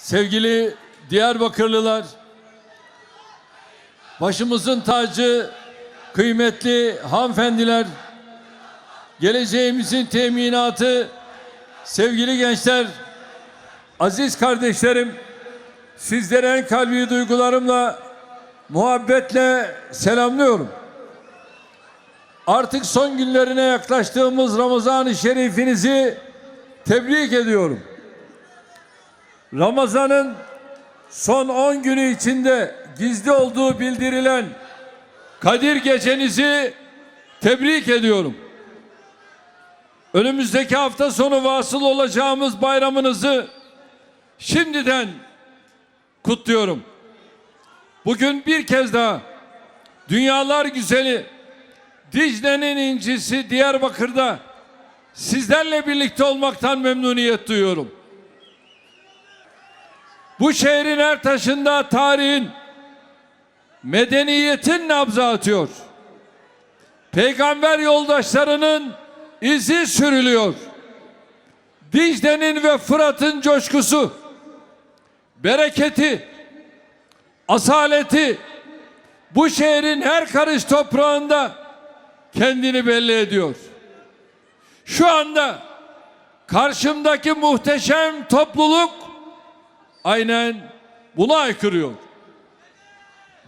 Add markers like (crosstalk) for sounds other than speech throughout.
sevgili Diyarbakırlılar, başımızın tacı, kıymetli hanımefendiler, geleceğimizin teminatı, sevgili gençler, aziz kardeşlerim, sizlere en kalbi duygularımla, muhabbetle selamlıyorum. Artık son günlerine yaklaştığımız Ramazan-ı Şerifinizi tebrik ediyorum. Ramazan'ın son 10 günü içinde gizli olduğu bildirilen Kadir Gecenizi tebrik ediyorum. Önümüzdeki hafta sonu vasıl olacağımız bayramınızı şimdiden kutluyorum. Bugün bir kez daha dünyalar güzeli Dicle'nin incisi Diyarbakır'da sizlerle birlikte olmaktan memnuniyet duyuyorum. Bu şehrin her taşında tarihin, medeniyetin nabzı atıyor. Peygamber yoldaşlarının izi sürülüyor. Dicle'nin ve Fırat'ın coşkusu, bereketi, asaleti bu şehrin her karış toprağında kendini belli ediyor. Şu anda karşımdaki muhteşem topluluk aynen buna aykırıyor.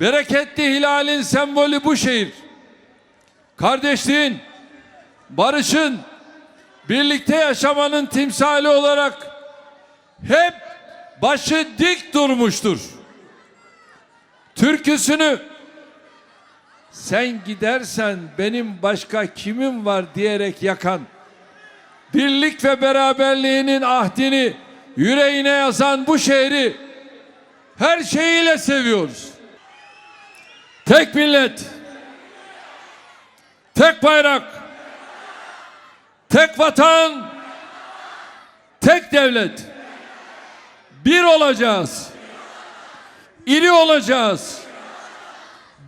Bereketli hilalin sembolü bu şehir. Kardeşliğin, barışın, birlikte yaşamanın timsali olarak hep başı dik durmuştur. Türküsünü sen gidersen benim başka kimim var diyerek yakan birlik ve beraberliğinin ahdini yüreğine yazan bu şehri her şeyiyle seviyoruz. Tek millet, tek bayrak, tek vatan, tek devlet. Bir olacağız. İri olacağız.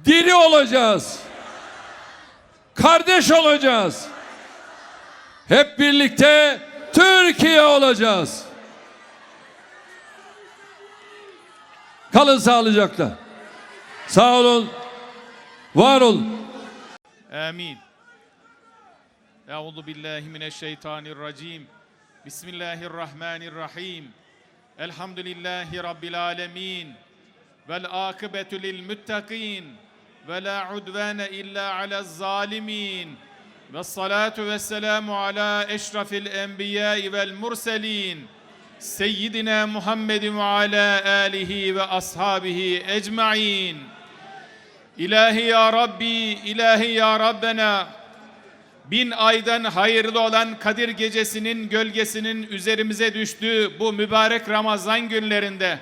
Diri olacağız. Kardeş olacağız. Hep birlikte Türkiye olacağız. Kalın sağlıcakla. Sağ olun. Var olun. Amin. Euzu billahi mineşşeytanirracim. Bismillahirrahmanirrahim. Elhamdülillahi rabbil alamin. Vel akibetu lil muttakin. Ve la udvane illa alez zalimin. Ve salatu ve selamu ala eşrafil enbiya vel murselin. Seyyidina Muhammedin ve ala alihi ve ashabihi ecmain. İlahi ya Rabbi, ilahi ya Rabbena. Bin aydan hayırlı olan Kadir gecesinin gölgesinin üzerimize düştüğü bu mübarek Ramazan günlerinde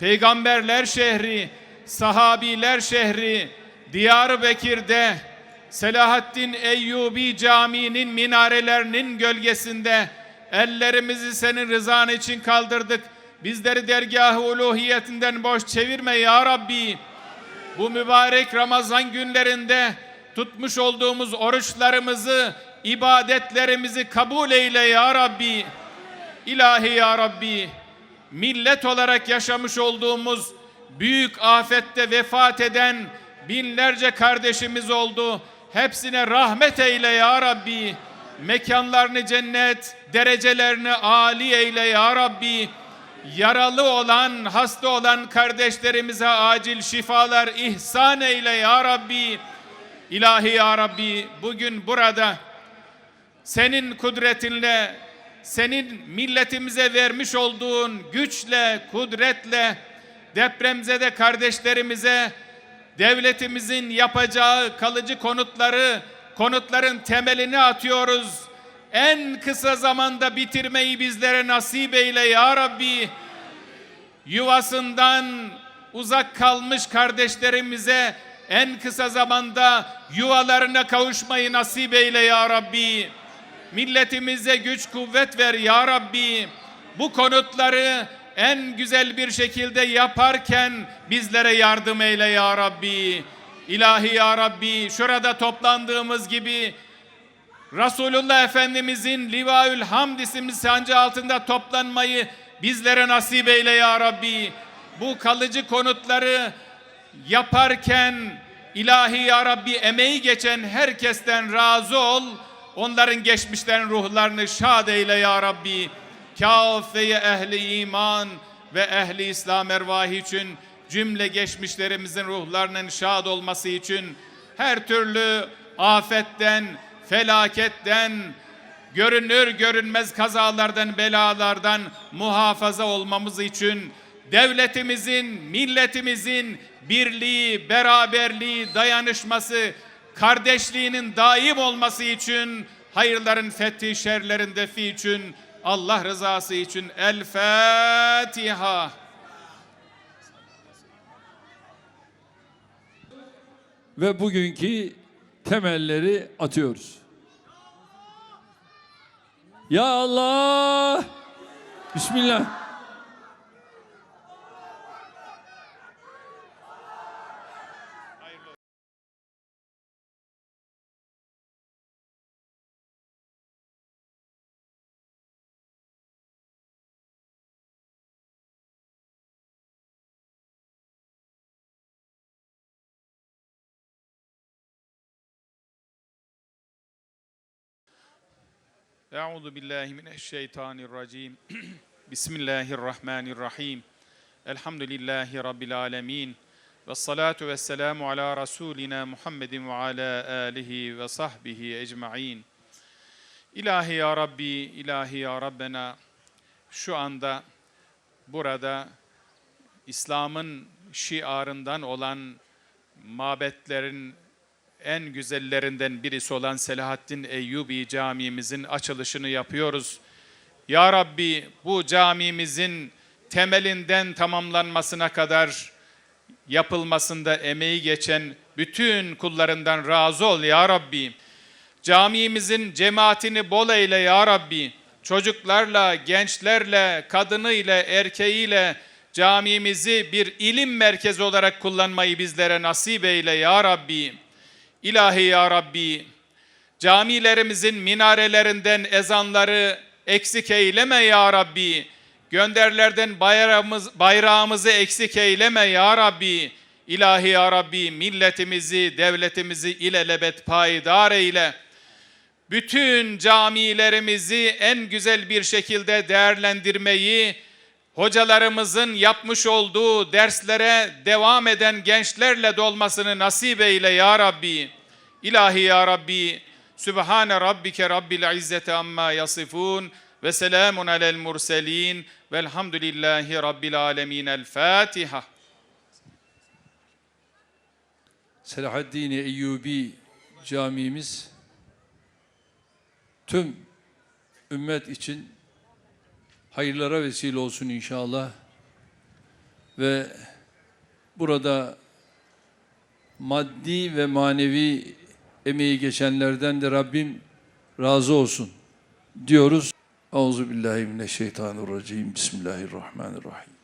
Peygamberler şehri, sahabiler şehri, Diyarbakır'da Selahaddin Eyyubi Camii'nin minarelerinin gölgesinde ellerimizi senin rızan için kaldırdık. Bizleri dergah-ı uluhiyetinden boş çevirme ya Rabbi bu mübarek Ramazan günlerinde tutmuş olduğumuz oruçlarımızı, ibadetlerimizi kabul eyle ya Rabbi. İlahi ya Rabbi, millet olarak yaşamış olduğumuz büyük afette vefat eden binlerce kardeşimiz oldu. Hepsine rahmet eyle ya Rabbi. Mekanlarını cennet, derecelerini âli eyle ya Rabbi yaralı olan, hasta olan kardeşlerimize acil şifalar ihsan eyle ya Rabbi. İlahi ya Rabbi bugün burada senin kudretinle, senin milletimize vermiş olduğun güçle, kudretle depremzede kardeşlerimize devletimizin yapacağı kalıcı konutları, konutların temelini atıyoruz en kısa zamanda bitirmeyi bizlere nasip eyle ya Rabbi. Yuvasından uzak kalmış kardeşlerimize en kısa zamanda yuvalarına kavuşmayı nasip eyle ya Rabbi. Milletimize güç kuvvet ver ya Rabbi. Bu konutları en güzel bir şekilde yaparken bizlere yardım eyle ya Rabbi. İlahi ya Rabbi şurada toplandığımız gibi Resulullah Efendimizin Livaül Hamd isimli sancı altında toplanmayı bizlere nasip eyle ya Rabbi. Bu kalıcı konutları yaparken ilahi ya Rabbi emeği geçen herkesten razı ol. Onların geçmişlerin ruhlarını şad eyle ya Rabbi. Kâfeye ehli iman ve ehli İslam ervahı için cümle geçmişlerimizin ruhlarının şad olması için her türlü afetten, felaketten, görünür görünmez kazalardan, belalardan muhafaza olmamız için devletimizin, milletimizin birliği, beraberliği, dayanışması, kardeşliğinin daim olması için, hayırların fethi, şerlerin defi için, Allah rızası için El Fatiha. Ve bugünkü temelleri atıyoruz. Ya Allah! Bismillah. Euzu billahi mineşşeytanirracim. (clears throat) Bismillahirrahmanirrahim. Elhamdülillahi rabbil alamin. Ve salatu ve selamu ala rasulina Muhammedin ve ala alihi ve sahbihi ecmaîn. İlahi ya Rabbi, ilahi ya Rabbena şu anda burada İslam'ın şiarından olan mabetlerin en güzellerinden birisi olan Selahaddin Eyyubi camimizin açılışını yapıyoruz. Ya Rabbi bu camimizin temelinden tamamlanmasına kadar yapılmasında emeği geçen bütün kullarından razı ol ya Rabbi. Camimizin cemaatini bol eyle ya Rabbi. Çocuklarla, gençlerle, kadınıyla, erkeğiyle camimizi bir ilim merkezi olarak kullanmayı bizlere nasip eyle ya Rabbi. İlahi ya Rabbi, camilerimizin minarelerinden ezanları eksik eyleme ya Rabbi. Gönderlerden bayrağımız, bayrağımızı eksik eyleme ya Rabbi. İlahi ya Rabbi milletimizi, devletimizi ilelebet payidar eyle. Bütün camilerimizi en güzel bir şekilde değerlendirmeyi, hocalarımızın yapmış olduğu derslere devam eden gençlerle dolmasını nasip eyle ya Rabbi. İlahi ya Rabbi, Sübhane Rabbike Rabbil İzzeti amma yasifun ve selamun alel murselin velhamdülillahi Rabbil alemin. El Fatiha. Selahaddin Eyyubi camimiz tüm ümmet için hayırlara vesile olsun inşallah. Ve burada maddi ve manevi emeği geçenlerden de Rabbim razı olsun diyoruz. Euzu billahi mineşşeytanirracim. Bismillahirrahmanirrahim.